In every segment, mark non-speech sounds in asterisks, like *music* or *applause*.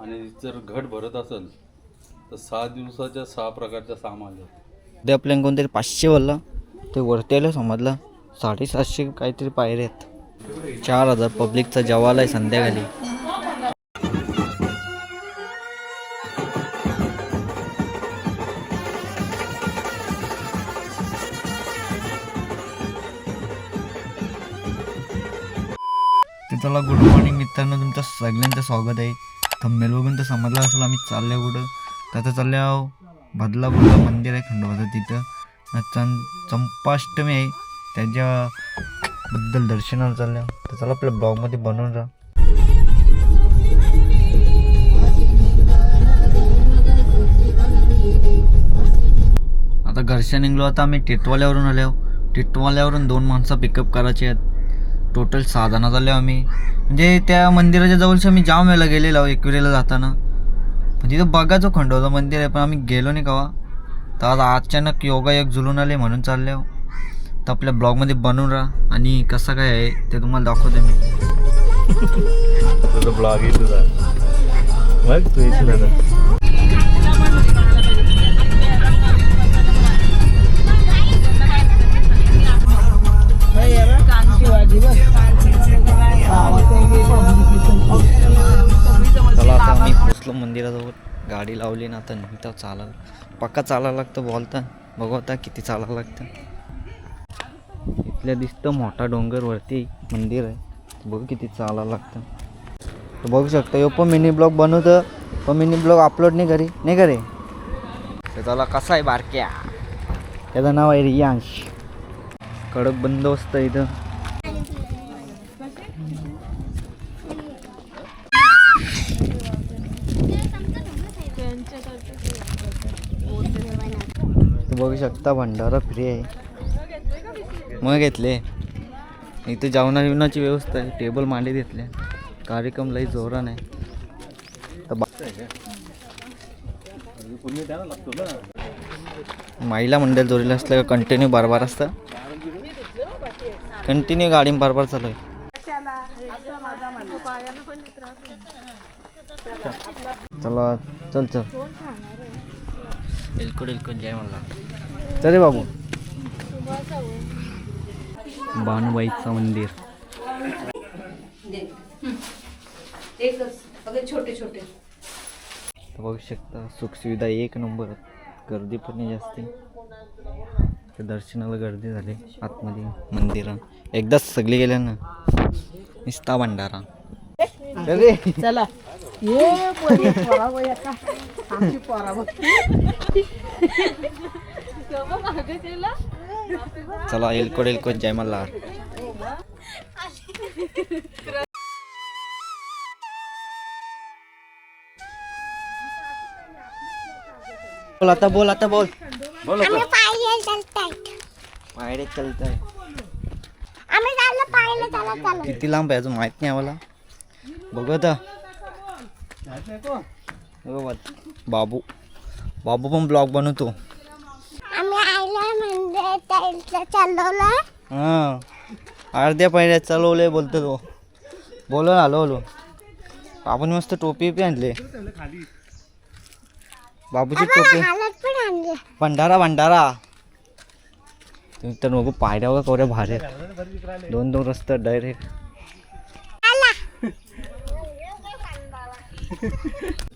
आणि जर घट भरत असेल तर सहा दिवसाच्या सहा प्रकारच्या सामान ते आपल्याला कोणतरी पाचशे बोलला. ते वरती आलं समजलं. साडेसातशे काहीतरी पायरे आहेत. चार हजार पब्लिकचा जवाला आहे संध्याकाळी. तर चला गुड मॉर्निंग मित्रांनो. तुमचं सगळ्यांचं स्वागत आहे. थंबनेल बघून तर समजलं असेल आम्ही चालल्या कुठं. तर आता चालल्या बदलापूरला मंदिर आहे खंडोबाचं तिथं. चं चंपाष्टमी आहे. त्याच्याबद्दल दर्शनाला चालल्या तर चला आपल्या ब्लॉगमध्ये बनवून राहा. आता घरच्या निघलो आता आम्ही टिटवाल्यावरून आलो टिटवाल्यावरून दोन माणसं पिकअप करायचे आहेत. टोटल सहा जण झाले आम्ही. म्हणजे त्या मंदिराच्या जवळच्या आम्ही जाम वेळेला गेलेलो आहो एकविरेला जाताना. पण तिथं बघाचं खंडोबाचं मंदिर आहे पण आम्ही गेलो नाही कवा. तर आज अचानक योगायक झुलून आले म्हणून चालले हो तर आपल्या ब्लॉगमध्ये बनवून राहा. आणि कसं काय आहे ते तुम्हाला दाखवते मी. *laughs* तुझा ब्लॉग आहे. तुझा बघ तू चला आता आम्ही पोचलो मंदिराजवळ. गाडी लावली ना आता निघता चालायला पक्का चालायला लागतं बोलता. बघू आता किती चालायला लागतं. इथल्या दिसतं मोठा डोंगरवरती मंदिर आहे. बघू किती चालायला लागतं. तर बघू शकता यो पण मिनी ब्लॉग बनवतं. पण मिनी ब्लॉग अपलोड नाही करी नाही करे त्याला कसा आहे बारक्या? त्याचं नाव आहे रियांश. कडक बंदोबस्त इथं. बघू शकता भंडारा फ्री आहे. मग घेतले. इथे जेवणा जेवणाची व्यवस्था आहे. टेबल मांडी घेतले कार्यक्रम लई जोरान आहे. तर महिला मंडळ जोरीला असलं का कंटिन्यू बार असतं? कंटिन्यू गाडी बार बार चालू आहे. चला चल चल. एलकोड एलकोड जय म्हणला चल बाबू. बानुबाईचं मंदिर. छोटे बघू शकता सुखसुविधा एक नंबर. गर्दी पण नाही जास्ती. दर्शनाला गर्दी झाली. आतमध्ये मंदिरात एकदाच सगळी गेल्या ना निस्ता भंडारा. अरे चला. ये चला एलकोड एलकोड जय मल्हार. बोल आता बोल आता बोल. बोल आम्ही पायऱ्या चालतायत पायडे चालतंय. आम्ही चाललो पायऱ्या चालत चाललो किती लांब आहे अजून माहीत नाही आम्हाला. बघू आता. बघू बा- बाबू. बाबू पण ब्लॉग बनवतो आम्ही आईला म्हणजे चाललो चाललो हां. अर्ध्या पायऱ्या चालवले बोलतो तो. बोलो ना आलो आलो आपण मस्त टोपी बी आणले. बाबूची टोपी. पण भंडारा भंडारा. तुम्ही तर बघू पायऱ्या वगैरे कवऱ्या भारी. दोन दोन रस्ते डायरेक्ट *laughs*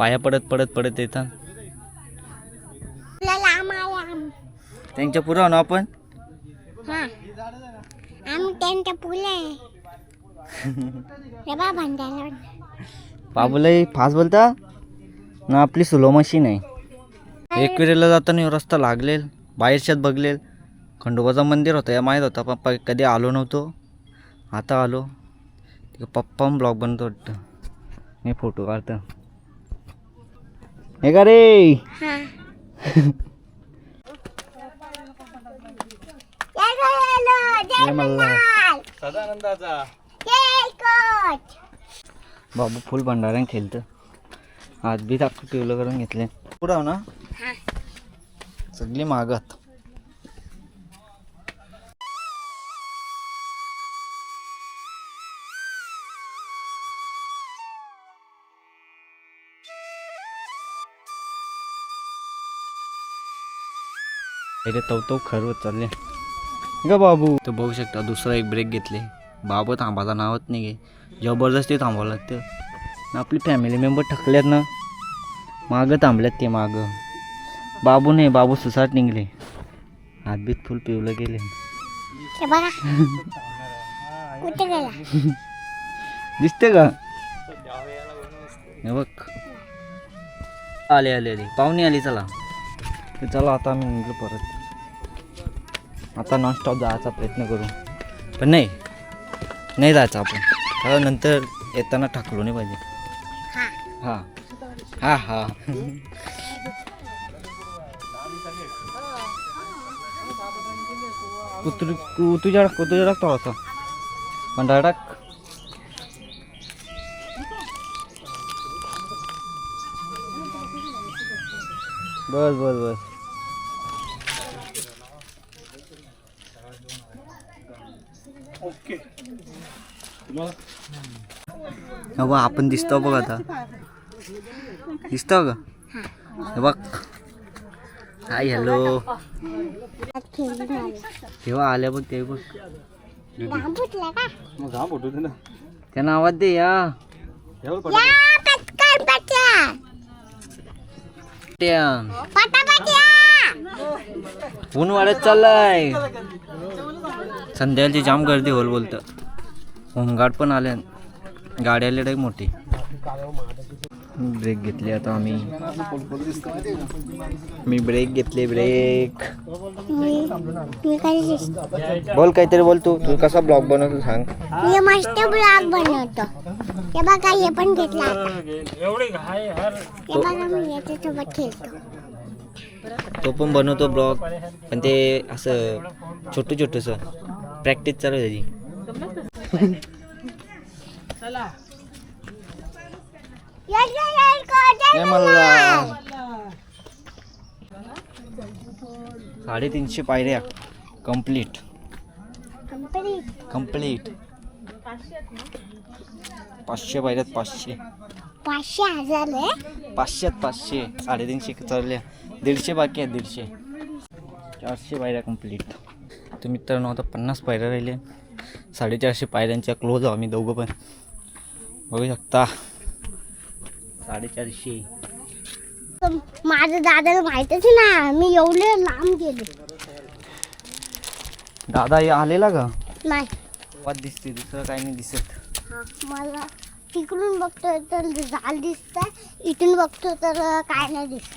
पाया पडत पडत पडत येतात. त्यांच्या पुढं ना आपण? आम्ही त्यांच्या पुले आहे. रे बा भांडायला. बाबूलाही फास्ट बोलता? ना आपली स्लो मशीन आहे. एकविरेला जाताना रस्ता लागलेल बाहेरच्यात बघलेल. खंडोबाचं मंदिर होतं या माहीत होता पप्पा कधी आलो नव्हतो. आता आलो. पप्पा ब्लॉग बनतो वाटतं मी फोटो काढतो. हे का रे? हा. बाबू फुल भंडाऱ्यान खेळतं. आज बी टाकू पिवलं करून घेतले. पुढं ना. हा. सगळी मागत पहिले तवतव खरवत चालले. ग बाबू. तर बघू शकता दुसरा एक ब्रेक घेतले. बाबू थांबायचा नावच नाही घे जबरदस्ती थांबावं लागतं. आपली फॅमिली मेंबर ठकल्यात ना? मागं थांबल्यात ते मागं. बाबू नाही बाबू सुसाट निघले. हातबीत फुल पिवलं गेले. दिसते का? बघ. आले आले आले. पाहुणे आली चला. चला आता आम्ही निघलो परत. आता नॉनस्टॉप जायचा प्रयत्न करू. पण नाही नाही जायचं आपण. कारण नंतर येताना ठाकलो नाही पाहिजे. हा. हा. हा हा. कुत्री कु तुझ्या तुझ्या टाक थोडासा पण टाक. बस बस बस. बघ आपण दिसतो बघ आता. दिसतो का? हे बघ. हाय हॅलो तेव्हा आल्या बघ ते बघ. मग हा फोटो दे ना त्यांना आवाज दे या. या ऊन वाढत चाललाय. संध्याकाळची जाम गर्दी होल बोलतं. होमगार्ड पण आले. गाडी आले डायरेक्ट मोठी. ब्रेक घेतले आता आम्ही. मी ब्रेक घेतले ब्रेक. बोल काहीतरी बोल तू. तू कसा ब्लॉग बनवतो सांग. मी मस्त ब्लॉग बनवतो. हे बघा हे पण घेतला आता हे बघा मी याच्यासोबत खेळतो. तो पण बनवतो ब्लॉग. पण ते असं छोटं छोटंसं प्रॅक्टिस चालू आहे त्याची. मला साडेतीनशे पायऱ्या. कंप्लीट कंप्लीट पाचशे पायऱ्यात पाचशे. पाचशे हजार पाचशेत पाचशे. साडेतीनशे चालल्या दीडशे बाकी आहेत दीडशे. चारशे पायऱ्या कंप्लीट तर मित्रांनो आता पन्नास पायऱ्या राहिले. साडेचारशे पायऱ्यांच्या क्लोज आम्ही दोघं पण. बघू शकता. साडेचारशे. माझ्या दादाला माहितच ना मी एवढे लांब गेले. दादा हे आलेला का? नाही. वाद दिसते दुसरं काही नाही दिसत. हा, मला तिकडून बघतो तर झाड दिसत इथून बघतो तर काय नाही दिसत.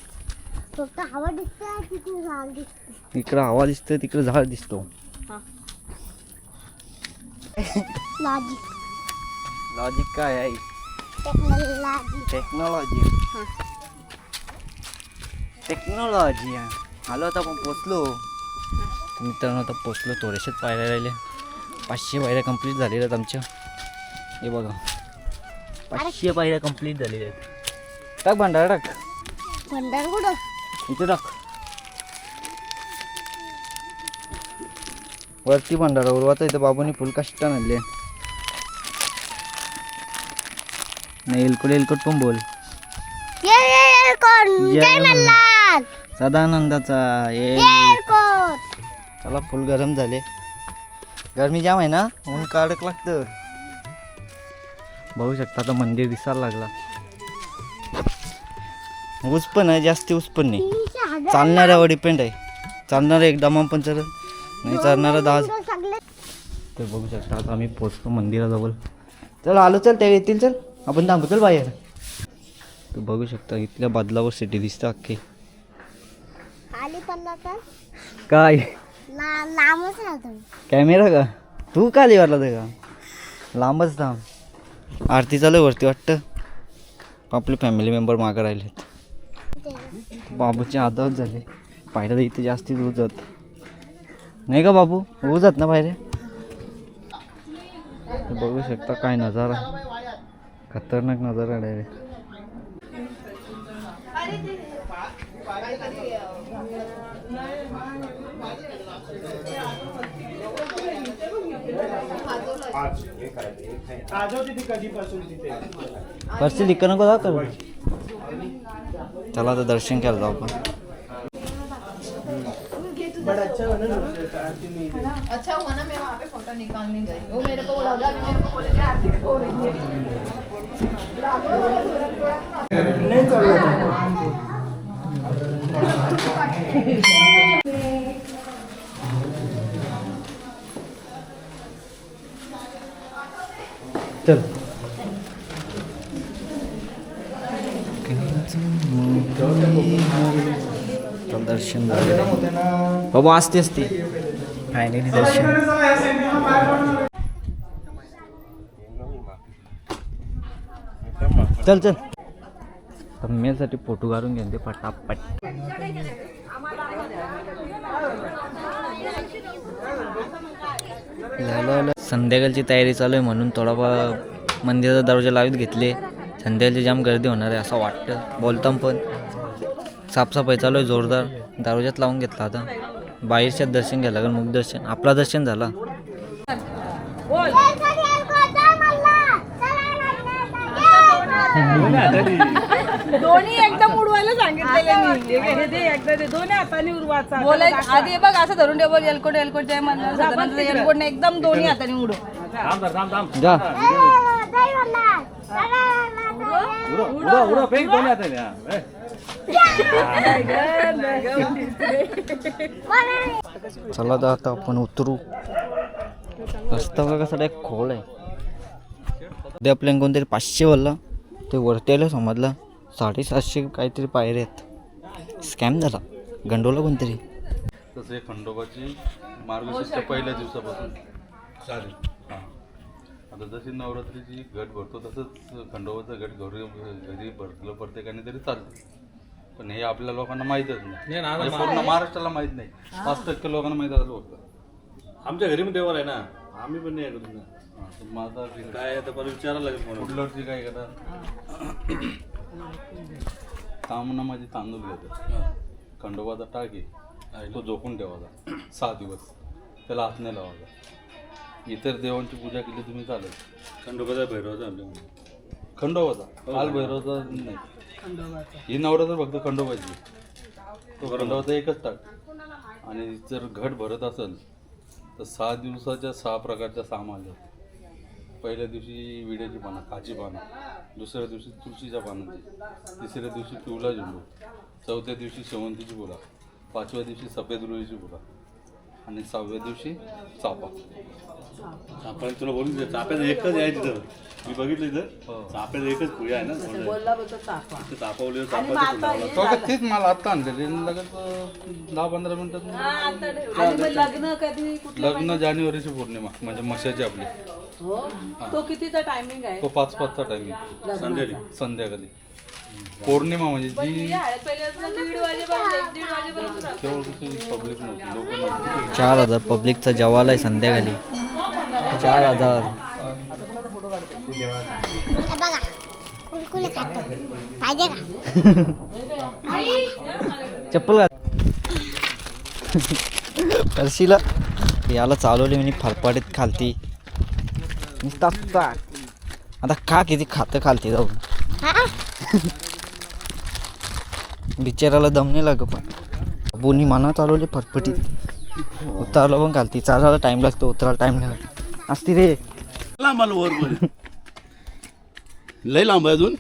फक्त हवा दिसत तिथून झाड दिसत इकडं हवा दिसतं तिकडं झाड दिसतो. लॉजिक लॉजिक काय आहे टेक्नॉलॉजी टेक्नॉलॉजी हा. टेक्नॉलॉजी आलो आता आपण पोचलो तर मित्रांनो आता पोचलो थोडेसेच पायऱ्या राहिले पाचशे पायऱ्या कंप्लीट झालेल्या आहेत आमच्या हे बघा पाचशे पायऱ्या कंप्लीट झालेल्या आहेत टाक भांडारा टाक भंडार कुठं इथे टाक वरती भंडारा उरवाचा इथं बाबूनी फुल कष्ट आणले. नाही एलकोट एलकोट पण बोल. सदानंदाचा. ये. चला फुल गरम झाले. गरमी जाम आहे ना? ऊन काढक लागतं. बघू शकता आता मंदिर दिसायला लागला. ऊस पण आहे जास्ती ऊस पण नाही. चालणाऱ्यावर डिपेंड आहे. चालणारा पण चल नाही चालणारा सगळे तर बघू शकता आता आम्ही पोचतो मंदिराजवळ. चल आलो चल त्या येतील चल. आपण थांबू चल बाहेर. तर बघू शकता इथल्या बदलावर सिटी दिसतं अख्खी. काय? कॅमेरा का? तू का लिवरला ते का? लांबच थांब. आरती चालू आहे वरती वाटतं? आपले फॅमिली मेंबर मागं राहिलेत. बाबूचे आदत झाले. पाहिलं तर इथे जास्तीच उजत नाही का बाबू? होऊ जात ना बाहेर बघू शकता काय नजारा. खतरनाक नजारा डायरेक्ट परसी दिक्कत नको जा कर चला आता दर्शन केलं जाऊ आपण. अच्छा हुआ ना मैं वहाँ पे फोटो निकालने गई। वो मेरे को लगा कि मेरे को बोले आरती हो रही है चल चल। दर्शन झालं. बाबा असते असते. फायनली दर्शन. चल चल. मेसाठी फोटो काढून घेऊन ते पटापट. संध्याकाळची तयारी चालू आहे म्हणून थोडाफार मंदिराचा दरवाजा लावत घेतले. संध्याकाळची जाम गर्दी होणार आहे असं वाटतं. बोलताम पण साफसफाई चालू आहे जोरदार. दरवाजात लावून घेतला आता. बाहेरच्यात दर्शन घ्यायला लागेल मुख दर्शन. आपला दर्शन झाला. दोन्ही एकदम उडवायला सांगितलेले मी. हे दे एकदा दे. दोन्ही हाताने उडवायचा. बोलायचं आधी बघ असं धरून ठेव एलकोट एलकोट जय म्हणलं एलकोटने एकदम दोन्ही हाताने उडव. जा. चला तर आता आपण उतरू. रस्ता बघा कसा एक खोल आहे. ते आपल्याला कोणतरी पाचशे बोलला ते वरती आलं समजला. साडेसातशे काहीतरी पायरे आहेत. स्कॅम झाला. गंडोला कोणतरी. तसे खंडोबाची मार्गशीर्ष पहिल्या दिवसापासून. चालेल. हां. आता जशी नवरात्रीची घट भरतो तसंच खंडोबाचं घट घरी घरी भरलं प्रत्येकाने तरी चालतं. पण हे आपल्या लोकांना माहीतच नाही. म्हणजे पूर्ण महाराष्ट्राला माहीत नाही. पाच टक्के लोकांना माहीत असलं होतं. आमच्या घरी पण देवर आहे ना. आम्ही पण नाही ऐकत ना हां, तर ते काय आता परत विचारायला लागेल म्हणून काय करा कामना माझी तांदूळ घेतात खंडोबाचा टाक आहे. तो झोपून ठेवायचा सहा दिवस. त्याला हात नाही लावायचा. इतर देवांची पूजा केली तुम्ही चालेल. खंडोबाचा भैरवाचा आमच्या खंडोबाचा? काल भैरवचा नाही. ही नवरात्र फक्त खंडोबाची. तो खंडोबाचा एकच ताट. आणि जर घट भरत असेल तर सहा दिवसाच्या सहा प्रकारच्या सामाल्या पहिल्या दिवशी विड्याची पानं काची पानं. दुसऱ्या दिवशी तुळशीच्या पानांची तिसऱ्या दिवशी पिवळा झेंडू. चौथ्या दिवशी शेवंतीची फुला. पाचव्या दिवशी सफेद रुईची फुला. आणि सहाव्या दिवशी चापा. आपण तुला बोलून दे, चाप्याचं एकच आहे तिथं. मी बघितलं हो. इथं चाप्याचं एकच खुळी आहे ना ते का तेच मला आत्ता आणलेले लगेच दहा पंधरा मिनिटात लग्न कधी कुठलं लग्न जानेवारीची पौर्णिमा म्हणजे मशाची आपली. हो? तो कितीचा टायमिंग आहे? तो पाच पाचचा टायमिंग संध्याकाळी. संध्याकाळी. पौर्णिमा म्हणजे जी पब्लिक नव्हती. चार हजार पब्लिकचा जवाल आहे संध्याकाळी. चार हजार. का? चप्पल करशीला याला चालवली मी फरफाटीत खालती. आता खा किती खातं खालती जाऊन. हा? बिचाराला दम नाही लाग पण. बोनी माना चालवली फरफटीत उतरला पण खालती. चालायला टाईम लागतो उतरायला टाईम नाही लागतो. असती रे. लांब आलो वर लय लांब आहे अजून?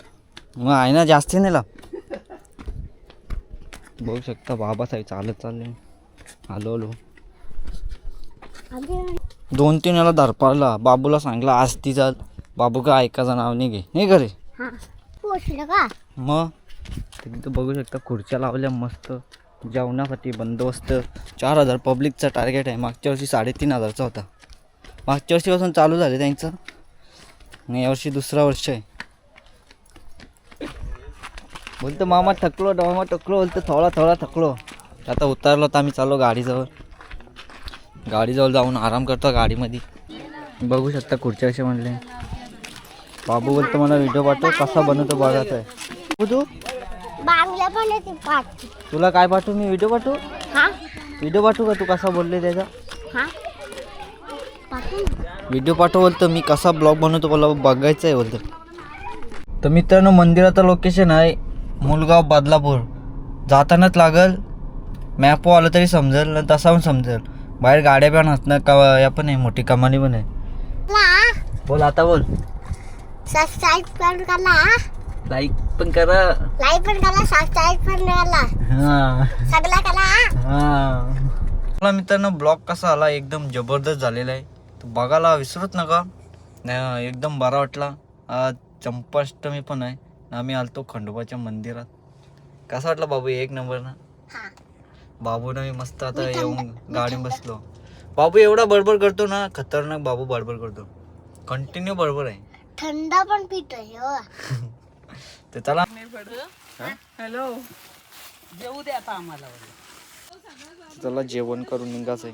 मग आहे ना जास्ती नाही लाव बघू शकता बाबासाहेब चालत चालले. आलो आलो. दोन तीन याला धरपारला बाबूला सांगला आज ती चाल बाबू का ऐकायचं नाव नाही घे. नाही का बसलं का? मग तिथं बघू शकता खुर्च्या लावल्या मस्त. जेवणासाठी बंदोबस्त. चार हजार पब्लिकचा टार्गेट आहे. मागच्या वर्षी साडेतीन हजारचा होता. मागच्या वर्षीपासून चालू झाले त्यांचं. आणि यावर्षी दुसरा वर्ष आहे. बोलतो मामा थकलो मामा थकलो. बोलतो थोडा थोडा थकलो. आता उतारलो तर आम्ही चाललो गाडीजवळ. गाडीजवळ जाऊन आराम करतो गाडीमध्ये. बघू शकता खुर्च्या असे म्हणले बाबू बोलतो मला व्हिडिओ पाठव कसा बनवतो बघायचा आहे. बघू तू बांगल्या पण येते पाच तुला काय पाठवू मी व्हिडिओ पाठवू? हा? व्हिडिओ पाठवू का तू कसा बोलले त्याचा? हा? व्हिडिओ पाठव बोलतो मी कसा ब्लॉग बनवतो मला बघायचं आहे बोलतो. तर मित्रांनो मंदिराचं लोकेशन आहे मुलगाव बदलापूर. जातानाच लागल मॅप आलं तरी समजेल तसा पण समजेल. बाहेर गाड्या पण असणार का या पण आहे मोठी कमानी पण आहे. बोल आता बोल. सबस्क्राईब पण करा लाईक पण करा. लाईक पण करा सबस्क्राईब पण करा. हां. सगळं करा. हां. मला मित्रांनो ब्लॉग कसा आला? एकदम जबरदस्त झालेला आहे. तो बघायला विसरूच नका. एकदम बरा वाटला. आज चंपाष्टमी पण आहे. आम्ही आलतो खंडोबाच्या मंदिरात. कसा वाटला बाबू? एक नंबर ना हा बाबूनं मी मस्त आता येऊन गाडी बसलो. बाबू एवढा बडबड करतो ना खतरनाक बाबू बडबड करतो. कंटिन्यू बडबड आहे. थंड पण पितोय हो. तर चला. हॅलो. जेऊ दे आता आम्हाला चला जेवण करून निघायचं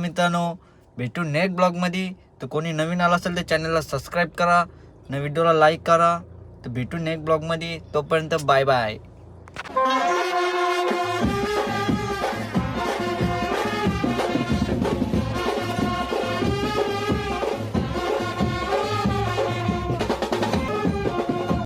मित्रांनो भेटू नेक्स्ट ब्लॉगमध्ये. तर कोणी नवीन आला असेल तर चॅनलला सबस्क्राईब करा. न व्हिडिओला लाईक करा. तर भेटू नेक्स्ट ब्लॉगमध्ये. तोपर्यंत बाय बाय